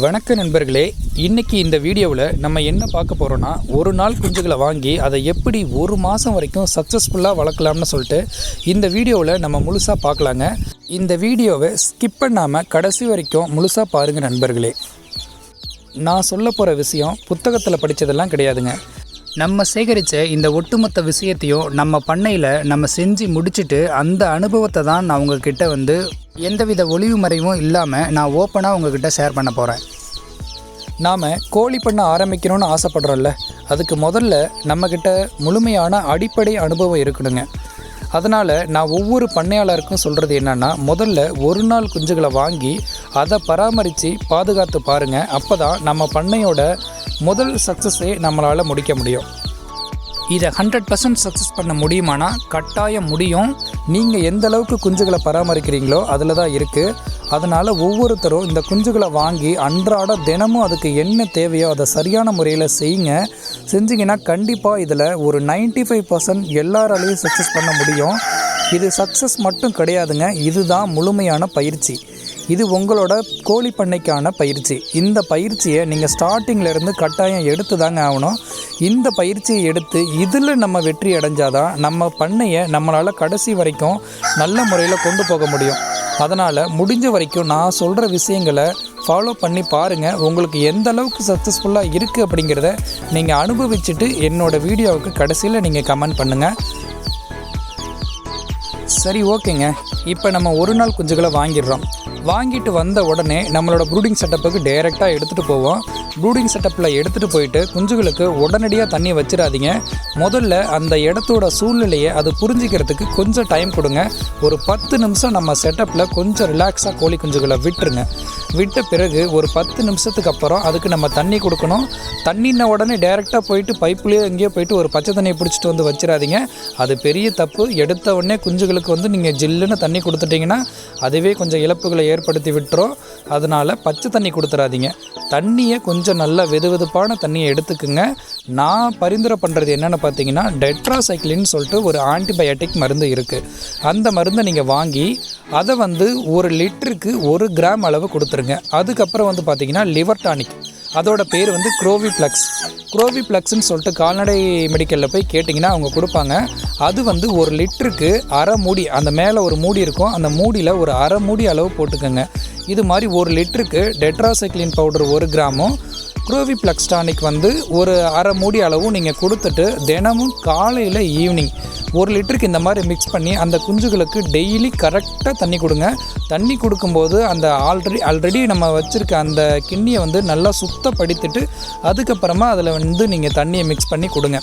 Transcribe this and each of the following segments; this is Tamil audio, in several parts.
வணக்க நண்பர்களே இன்னைக்கு இந்த வீடியோவில் நம்ம என்ன பார்க்க போகிறோன்னா ஒரு நாள் குஞ்சுகளை வாங்கி அதை எப்படி ஒரு மாதம் வரைக்கும் சக்ஸஸ்ஃபுல்லாக வளர்க்கலாம்னு சொல்லிட்டு இந்த வீடியோவில் நம்ம முழுசாக பார்க்கலாங்க. இந்த வீடியோவை ஸ்கிப் பண்ணாமல் கடைசி வரைக்கும் முழுசாக பாருங்கள் நண்பர்களே. நான் சொல்ல போகிற விஷயம் புத்தகத்தில் படித்ததெல்லாம் கிடையாதுங்க. நம்ம சேகரித்த இந்த ஒட்டுமொத்த விஷயத்தையும் நம்ம பண்ணையில் நம்ம செஞ்சு முடிச்சுட்டு அந்த அனுபவத்தை தான் நான் உங்ககிட்ட வந்து எந்தவித ஒளிவு மறைவும் இல்லாமல் நான் ஓப்பனாக உங்ககிட்ட ஷேர் பண்ண போகிறேன் நாம் கோழி பண்ண ஆரம்பிக்கணும்னு ஆசைப்படுறோம்ல. அதுக்கு முதல்ல நம்மக்கிட்ட முழுமையான அடிப்படை அனுபவம் இருக்கணுங்க. அதனால் நான் ஒவ்வொரு பண்ணையாளருக்கும் சொல்கிறது என்னென்னா முதல்ல ஒரு நாள் குஞ்சுகளை வாங்கி அதை பராமரித்து பாதுகாத்து பாருங்கள் அப்போ தான் நம்ம பண்ணையோட முதல் சக்ஸஸே நம்மளால் முடிக்க முடியும். இதை ஹண்ட்ரட் பர்சன்ட் சக்ஸஸ் பண்ண முடியுமானா? கட்டாயம் முடியும். நீங்கள் எந்த அளவுக்கு குஞ்சுகளை பராமரிக்கிறீங்களோ அதில் தான் இருக்குது அதனால் ஒவ்வொருத்தரும் இந்த குஞ்சுகளை வாங்கி அன்றாட தினமும் அதுக்கு என்ன தேவையோ அதை சரியான முறையில் செய்யுங்க. செஞ்சீங்கன்னா கண்டிப்பாக இதில் ஒரு 95% ஃபைவ் பர்சன்ட் எல்லாராலையும் சக்ஸஸ் பண்ண முடியும். இது சக்ஸஸ் மட்டும் கிடையாதுங்க. இதுதான் முழுமையான பயிற்சி. இது உங்களோட கோழி பண்ணைக்கான பயிற்சி. இந்த பயிற்சியை நீங்கள் ஸ்டார்டிங்லேருந்து கட்டாயம் எடுத்து தாங்க ஆகணும். இந்த பயிற்சியை எடுத்து இதில் நம்ம வெற்றி அடைஞ்சாதான் நம்ம பண்ணையை நம்மளால் கடைசி வரைக்கும் நல்ல முறையில் கொண்டு போக முடியும். அதனால் முடிஞ்ச வரைக்கும் நான் சொல்கிற விஷயங்களை ஃபாலோ பண்ணி பாருங்கள் உங்களுக்கு எந்த அளவுக்கு சக்ஸஸ்ஃபுல்லாக இருக்குது அப்படிங்கிறத நீங்கள் அனுபவிச்சுட்டு என்னோடய வீடியோவுக்கு கடைசியில் நீங்கள் கமெண்ட் பண்ணுங்கள் சரி ஓகேங்க இப்போ நம்ம ஒரு நாள் குஞ்சுகளை வாங்கிடுறோம். வாங்கிட்டு வந்த உடனே நம்மளோட ப்ரூடிங் செட்டப்புக்கு டைரெக்டாக எடுத்துகிட்டு போவோம். ப்ரூடிங் செட்டப்பில் எடுத்துகிட்டு போயிட்டு குஞ்சுகளுக்கு உடனடியாக தண்ணி வச்சிடாதீங்க. முதல்ல அந்த இடத்தோட சூழ்நிலையை அது புரிஞ்சிக்கிறதுக்கு கொஞ்சம் டைம் கொடுங்க. ஒரு பத்து நிமிஷம் நம்ம செட்டப்பில் கொஞ்சம் ரிலாக்ஸாக கோழி குஞ்சுகளை விட்டுருங்க. விட்ட பிறகு ஒரு பத்து நிமிஷத்துக்கு அப்புறம் அதுக்கு நம்ம தண்ணி கொடுக்கணும். தண்ணின உடனே டைரெக்டாக போயிட்டு பைப்புலேயோ எங்கேயோ போயிட்டு ஒரு பச்சை தண்ணியை பிடிச்சிட்டு வந்து வச்சிடாதீங்க. அது பெரிய தப்பு. எடுத்த உடனே குஞ்சுகளுக்கு வந்து நீங்கள் ஜில்லுன்னு தண்ணி தண்ணி கொடுத்துட்டிங்கன்னா அதுவே கொஞ்சம் இழப்புகளை ஏற்படுத்தி விட்டுரும். அதனால் பச்சை தண்ணி கொடுத்துடாதீங்க தண்ணியை கொஞ்சம் நல்லா வெது வெதுப்பான தண்ணியை எடுத்துக்குங்க. நான் பரிந்துரை பண்ணுறது என்னென்னு பார்த்தீங்கன்னா டெட்ராசைக்ளின்னு சொல்லிட்டு ஒரு ஆன்டிபயோட்டிக் மருந்து இருக்குது அந்த மருந்தை நீங்கள் வாங்கி அதை வந்து ஒரு லிட்டருக்கு ஒரு கிராம் அளவு கொடுத்துருங்க. அதுக்கப்புறம் வந்து பார்த்தீங்கன்னா லிவர் டானிக். அதோட பேர் வந்து குரோவிப்ளக்ஸ் குரோவிப்ளக்ஸ்னு சொல்லிட்டு கால்நடை மெடிக்கலில் போய் கேட்டிங்கன்னா அவங்க கொடுப்பாங்க. அது வந்து ஒரு லிட்டருக்கு அரை மூடி அந்த மேலே ஒரு மூடி இருக்கும். அந்த மூடியில் ஒரு அரை மூடி அளவு போட்டுக்கோங்க. இது மாதிரி ஒரு லிட்டருக்கு டெட்ராசைக்ளின் பவுடர் ஒரு கிராமும் குரோவிப்ளக்ஸ் டானிக் வந்து ஒரு அரை மூடி அளவும் நீங்கள் கொடுத்துட்டு தினமும் காலையில் ஈவினிங் ஒரு லிட்டருக்கு இந்த மாதிரி மிக்ஸ் பண்ணி அந்த குஞ்சுகளுக்கு டெய்லி கரெக்டாக தண்ணி கொடுங்க. தண்ணி கொடுக்கும்போது அந்த ஆல்ரெடி ஆல்ரெடி நம்ம வச்சுருக்க அந்த கிண்ணியை வந்து நல்லா சுத்தப்படுத்திட்டு அதுக்கப்புறமா அதில் வந்து நீங்கள் தண்ணியை மிக்ஸ் பண்ணி கொடுங்க.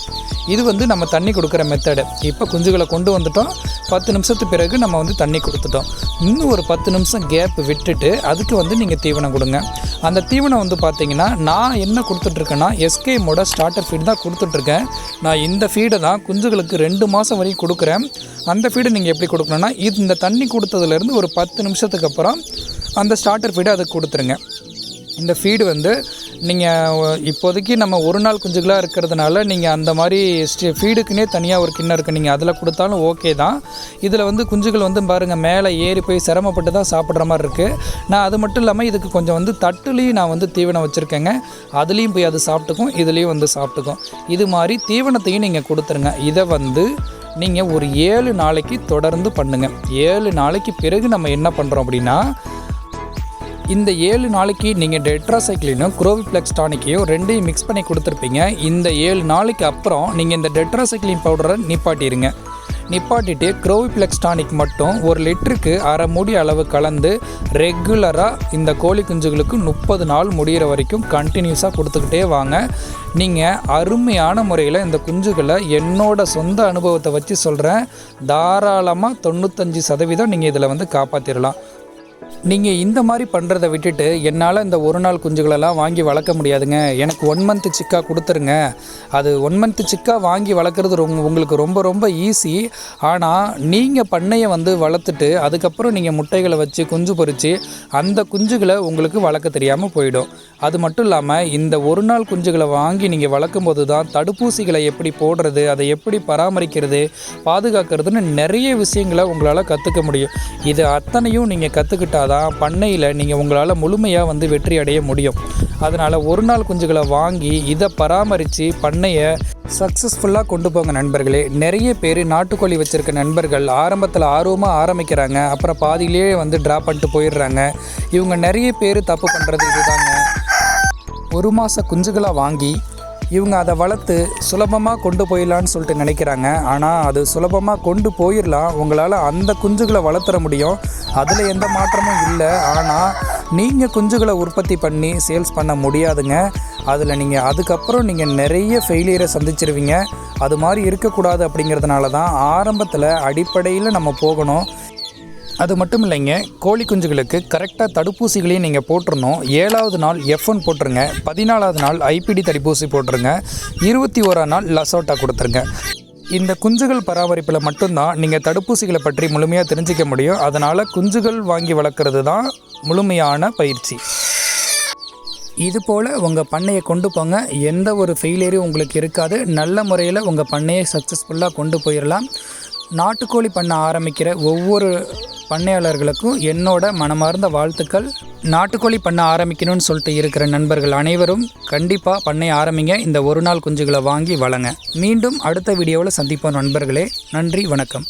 இது வந்து நம்ம தண்ணி கொடுக்குற மெத்தடு இப்போ குஞ்சுகளை கொண்டு வந்துட்டோம். பத்து நிமிஷத்துக்கு பிறகு நம்ம வந்து தண்ணி கொடுத்துட்டோம். இன்னும் ஒரு பத்து நிமிஷம் கேப் விட்டுட்டு அதுக்கு வந்து நீங்கள் தீவனம் கொடுங்க. அந்த தீவனம் வந்து பார்த்தீங்கன்னா நான் என்ன கொடுத்துட்ருக்கேன்னா எஸ்கேமோட ஸ்டார்டர் ஃபீட் தான் கொடுத்துட்ருக்கேன் நான் இந்த ஃபீடை தான் குஞ்சுகளுக்கு ரெண்டு மாதம் வரையும் கொடுக்குறேன். அந்த ஃபீடை நீங்கள் எப்படி கொடுக்கணும்னா இது இந்த தண்ணி கொடுத்ததுலேருந்து ஒரு பத்து நிமிஷத்துக்கு அப்புறம் அந்த ஸ்டார்டர் ஃபீடை அதுக்கு கொடுத்துருங்க. இந்த ஃபீடு வந்து நீங்கள் இப்போதைக்கு நம்ம ஒரு நாள் குஞ்சுகளாக இருக்கிறதுனால நீங்கள் அந்த மாதிரி ஸ்டி- ஃபீடுக்குன்னே தனியாக ஒரு கிண்ணம் இருக்குது நீங்கள் அதில் கொடுத்தாலும் ஓகே தான். இதில் வந்து குஞ்சுகள் வந்து பாருங்கள் மேலே ஏறி போய் சிரமப்பட்டு தான் சாப்பிட்ற மாதிரி இருக்குது நான் அது மட்டும் இல்லாமல் இதுக்கு கொஞ்சம் வந்து தட்டுலேயும் நான் வந்து தீவனம் வச்சுருக்கேங்க. அதுலேயும் போய் அது சாப்பிட்டுக்கும் இதுலேயும் வந்து சாப்பிட்டுக்கும். இது மாதிரி தீவனத்தையும் நீங்கள் கொடுத்துருங்க. இதை வந்து நீங்கள் ஒரு ஏழு நாளைக்கு தொடர்ந்து பண்ணுங்கள் ஏழு நாளைக்கு பிறகு நம்ம என்ன பண்ணுறோம் அப்படின்னா இந்த ஏழு நாளைக்கு நீங்கள் டெட்ராசைக்ளினும் குரோவிப்ளெக்ஸ் டானிக்கையும் ரெண்டையும் மிக்ஸ் பண்ணி கொடுத்துருப்பீங்க. இந்த ஏழு நாளைக்கு அப்புறம் நீங்கள் இந்த டெட்ராசைக்ளின் பவுடரை நிப்பாட்டிடுங்க நிப்பாட்டிட்டு க்ரோவிப்ளெக்ஸ் டானிக் மட்டும் ஒரு லிட்டருக்கு அரை மூடி அளவு கலந்து ரெகுலராக இந்த கோழி குஞ்சுகளுக்கு முப்பது நாள் முடிகிற வரைக்கும் கண்டினியூஸாக கொடுத்துக்கிட்டே வாங்க. நீங்கள் அருமையான முறையில் இந்த குஞ்சுகளை என்னோட சொந்த அனுபவத்தை வச்சு சொல்கிறேன் தாராளமாக தொண்ணூத்தஞ்சு சதவீதம் நீங்கள் இதில் வந்து காப்பாற்றிடலாம் நீங்கள் இந்த மாதிரி பண்ணுறத விட்டுட்டு என்னால் இந்த ஒரு நாள் குஞ்சுகளெல்லாம் வாங்கி வளர்க்க முடியாதுங்க. எனக்கு ஒன் மந்த் சிக்கா கொடுத்துருங்க. அது ஒன் மந்த் சிக்கா வாங்கி வளர்க்குறது ரொம்ப உங்களுக்கு ரொம்ப ரொம்ப ஈஸி ஆனால் நீங்கள் பண்ணையை வந்து வளர்த்துட்டு அதுக்கப்புறம் நீங்கள் முட்டைகளை வச்சு குஞ்சு பொறித்து அந்த குஞ்சுகளை உங்களுக்கு வளர்க்க தெரியாமல் போயிடும். அது மட்டும் இல்லாமல் இந்த ஒரு நாள் குஞ்சுகளை வாங்கி நீங்கள் வளர்க்கும் போது தான் தடுப்பூசிகளை எப்படி போடுறது அதை எப்படி பராமரிக்கிறது பாதுகாக்கிறதுன்னு நிறைய விஷயங்களை உங்களால் கற்றுக்க முடியும். இது அத்தனையும் நீங்கள் கற்றுக்கிட்டாதான் பண்ணையில் நீங்கள் உங்களால் முழுமையாக வந்து வெற்றி அடைய முடியும். அதனால் ஒரு நாள் குஞ்சுகளை வாங்கி இதை பராமரித்து பண்ணையை சக்ஸஸ்ஃபுல்லாக கொண்டு போங்க நண்பர்களே. நிறைய பேர் நாட்டுக்கோழி வச்சுருக்க நண்பர்கள் ஆரம்பத்தில் ஆர்வமாக ஆரம்பிக்கிறாங்க அப்புறம் பாதியிலேயே வந்து ட்ராப் பண்ணிட்டு போயிடுறாங்க. இவங்க நிறைய பேர் தப்பு பண்ணுறது இதுதாங்க. ஒரு மாத குஞ்சுகளாக வாங்கி இவங்க அதை வளர்த்து சுலபமாக கொண்டு போயிடலான்னு சொல்லிட்டு நினைக்கிறாங்க. ஆனால் அது சுலபமாக கொண்டு போயிடலாம். உங்களால் அந்த குஞ்சுகளை வளர்த்துற முடியும். அதில் எந்த மாற்றமும் இல்லை. ஆனால் நீங்கள் குஞ்சுகளை உற்பத்தி பண்ணி சேல்ஸ் பண்ண முடியாதுங்க. அதில் நீங்கள் அதுக்கப்புறம் நீங்கள் நிறைய ஃபெயிலியரை சந்திச்சிருவீங்க. அது மாதிரி இருக்கக்கூடாது அப்படிங்கிறதுனால தான் ஆரம்பத்தில் அடிப்படையில் நம்ம போகணும். அது மட்டும் இல்லைங்க கோழி குஞ்சுகளுக்கு கரெக்டாக தடுப்பூசிகளையும் நீங்கள் போட்டுருணும் ஏழாவது நாள் எஃப் ஒன் போட்டுருங்க பதினாலாவது நாள் ஐபிடி தடுப்பூசி போட்டுருங்க இருபத்தி ஓராம் நாள் லசோட்டா கொடுத்துருங்க. இந்த குஞ்சுகள் பராமரிப்பில் மட்டும்தான் நீங்கள் தடுப்பூசிகளை பற்றி முழுமையாக தெரிஞ்சிக்க முடியும். அதனால் குஞ்சுகள் வாங்கி வளர்க்குறது தான் முழுமையான பயிற்சி. இது போல் உங்கள் பண்ணையை கொண்டு போங்க. எந்த ஒரு ஃபெயிலியரும் உங்களுக்கு இருக்காது. நல்ல முறையில் உங்கள் பண்ணையை சக்ஸஸ்ஃபுல்லாக கொண்டு போயிடலாம் நாட்டுக்கோழி பண்ண ஆரம்பிக்கிற ஒவ்வொரு பண்ணையாளர்களுக்கும் என்னோட மனமார்ந்த வாழ்த்துக்கள். நாட்டுக்கோழி பண்ண ஆரம்பிக்கணும்னு சொல்லிட்டு இருக்கிற நண்பர்கள் அனைவரும் கண்டிப்பாக பண்ணை ஆரம்பிங்க. இந்த ஒரு நாள் குஞ்சுகளை வாங்கி வளங்க. மீண்டும் அடுத்த வீடியோவில் சந்திப்போம் நண்பர்களே. நன்றி வணக்கம்.